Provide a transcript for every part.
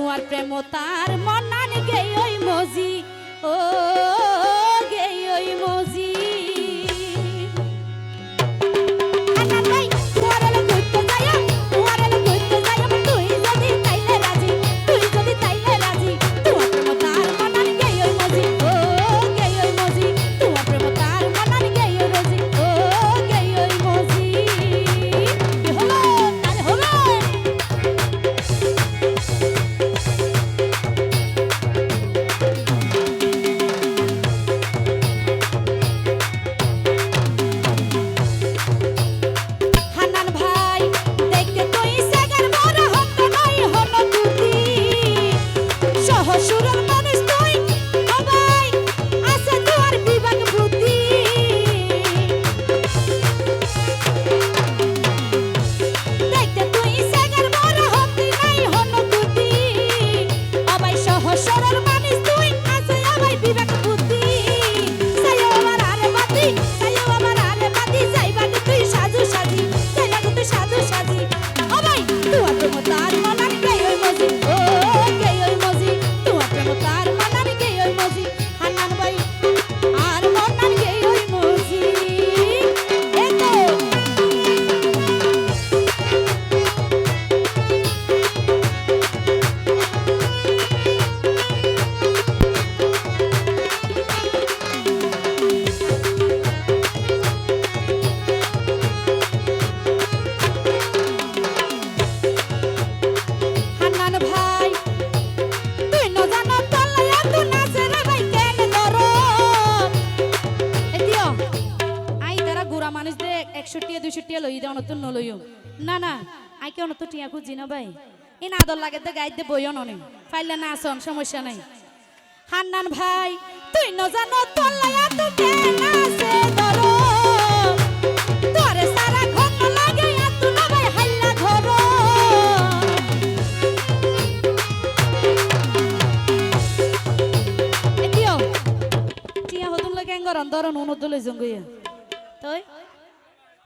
তোমার প্রেম তার মনান গে ওই মজি তার মনার ওই মজি দুইশো লই দেও নতুন নলইও। না না আই কেউ নতুন টিয়া খুঁজি না ভাই। না আদর লাগে দে গাইতে বইও ননি। ফাইলে না আসন, সমস্যা নাই। হান্নান ভাই, তুই ন জানো তু তোরে এত না ভাই তই?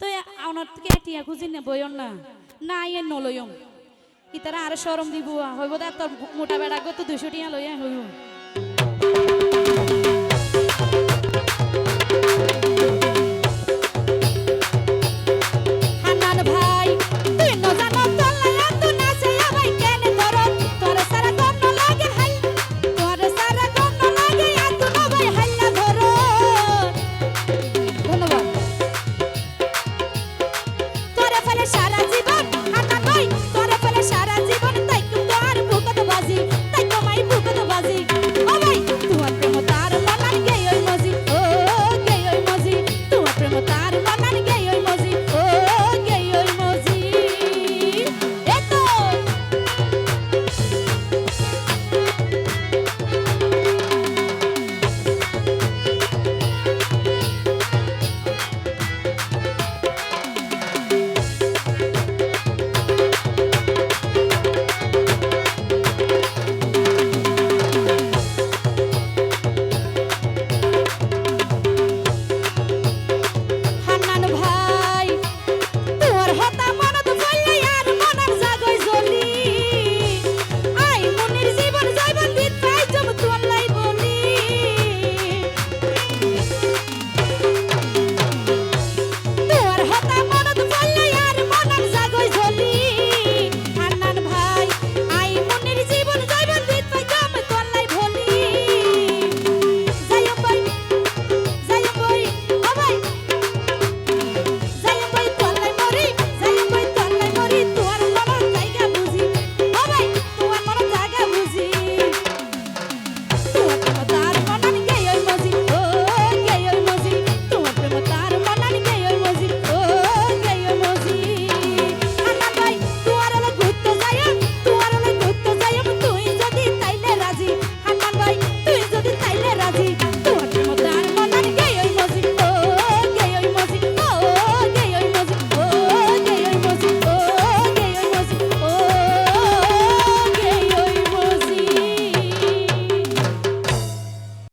তই আউনত থেকে টিয়া খুঁজি না বইন না না ইয়ে নলইম ইতারা আরে সরম দিব হইব দে, তোর মোটা বেড়া গো, তো দুশো টিয়া লইয়া হইব।